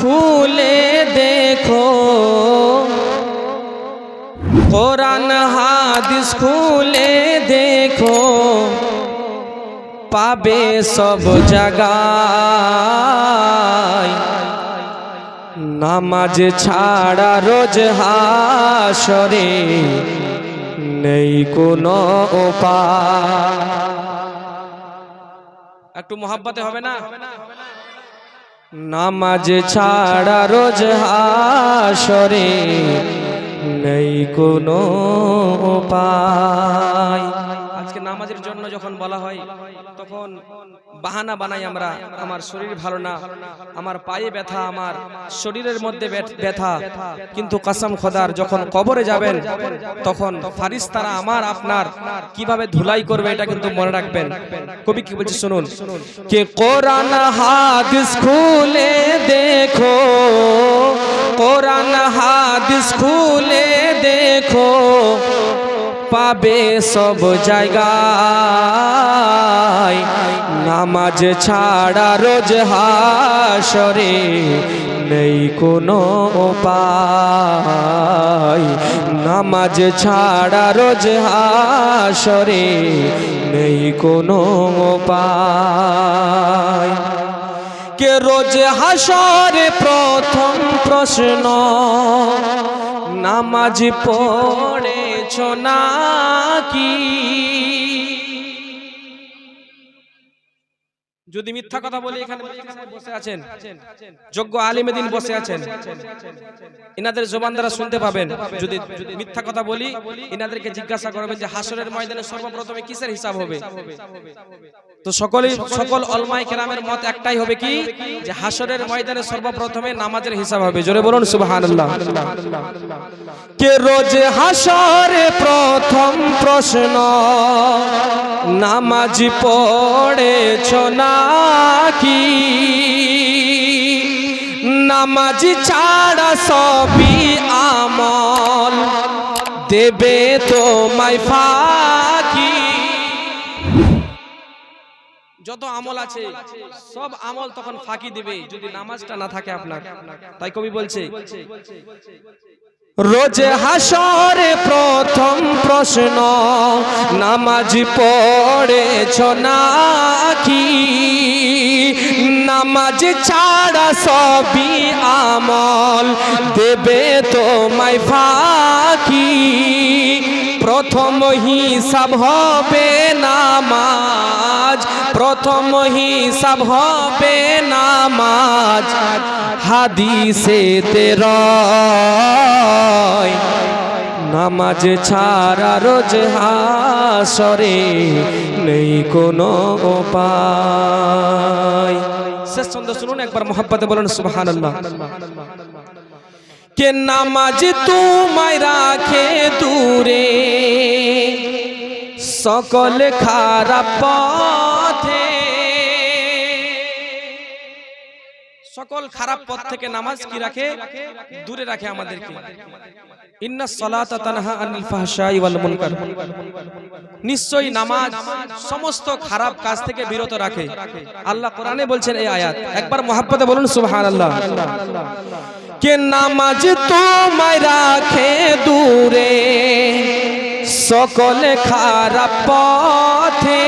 খুলে দেখো। কোরআন, হাদিস খুলে দেখো। পাবে সব জায়গায় নামাজ ছাড়া রোজ হাসরে নেই কোনো উপায়। একটু মোহাব্বতে হবে না? নামাজ ছাড়া রোজ হাসরে নেই কোনো উপায়। আজকে নামাজের জন্য যখন বলা হয়, তখন বাহানা বানাই আমরা, আমার শরীর ভালো না, আমার পায়ে ব্যথা, আমার শরীরের মধ্যে ব্যথা কিন্তু কাসাম খোদার, যখন কবরে যাবেন, তখন ফারিস তারা আমার, আপনার কীভাবে ধুলাই করবে এটা কিন্তু মনে রাখবেন। কবি কি বলছে শুনুন, কে কোরআন হাদিস স্কুলে দেখো, কোরআন হাদিস স্কুলে দেখো পাবে সব জায়গায়। নামাজ ছাড়া রোজ হাসরে নেই কোনো উপায়। নামাজ ছাড়া রোজ হাসরে নেই কোনো উপায়। কে রোজ হাসরে প্রথম প্রশ্ন, নামাজ পড়েছ নাকি? যদি মিথ্যা কথা বলি এখানে বসে আছেন। যোগ্য আলিমেদিন বসে আছেন। ইনাদের জবান দ্বারা শুনতে পাবেন। যদি মিথ্যা কথা বলি ইনাদেরকে জিজ্ঞাসা করবেন যে হাসরের ময়দানে সর্বপ্রথমে কিসের হিসাব হবে? তো সকলেই সকল অলমাই কেরামের মত একটাই হবে কি? যে হাসরের ময়দানে সর্বপ্রথমে নামাজের হিসাব হবে। জোরে বলুন সুবহানাল্লাহ। কে রোজ হাসরে প্রথম প্রশ্ন নামাজ পড়েছ নাকি নামাজ ছাড়া সবই আমল। দেবে তোমায় ফাঁকি। যত আমল আছে, সব আমল তখন ফাঁকি দিবে। যদি নামাজটা না থাকে আপনার। তাই কবি বলছে, রোজ হাসরে প্রশ্ন, নামাজ পড়েছ নাকি? নামাজ ছাড়া সবই আমল দেবে তোমায় ফাঁকি। প্রথম হিসাব হবে নামাজ, প্রথম হিসাব হবে নামাজ। হাদিসে তেরয় নামাজ ছাড়া রোজ হাসরে নেই কোনো উপায়। শেষ ছন্দ শুনুন, একবার মোহাব্বতে বলুন, সুবহানাল্লাহ। কে নামাজ তোমায় রাখে দূরে, সকল খারাপ সকল খারাপ পথ থেকে নামাজ কি রাখে? দূরে রাখে আমাদেরকে। ইন্না সালাতা তানহা আনিল ফাহশাই ওয়াল মুনকার। নিশ্চয়ই নামাজ সমস্ত খারাপ কাজ থেকে বিরত রাখে। আল্লাহ কোরআনে বলছেন এই আয়াত। একবার মহাব্বতে বলুন সুবহানাল্লাহ। কে নামাজ তোমায় রাখে দূরে সকল খারাপ পথে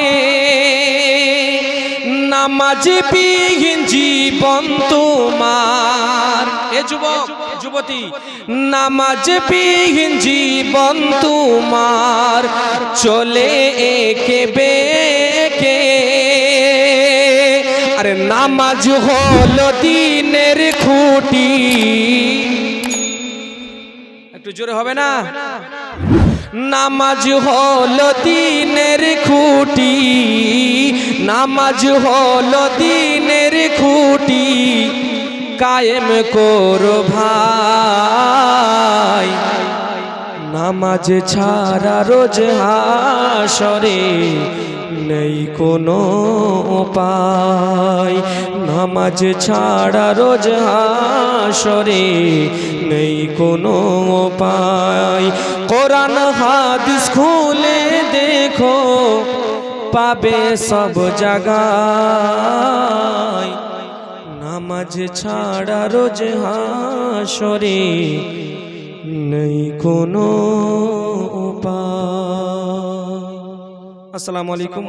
নামাজ বিহীন জীবন তোমার। এ যুবক, যুবতী নামাজ বিহীন জীবন তোমার। চলে একে বেকে। আরে নামাজ হলো দিনের খুঁটি। একটু জোরে হবে না? নামাজ হলো দিনের খুঁটি। নামাজ হলো দিনের খুঁটি। কায়েম করো ভাই। নামাজ ছাড়া রোজ হাসরে। নেই কোনো উপায়। নামাজ ছাড়া রোজ হাসরে নেই কোনো উপায়। কোরআন, হাদিস খুলে দেখো, পাবে সব জায়গায়। নামাজ ছাড়া রোজ হাসরে নেই কোনো উপায়। আসসালামু আলাইকুম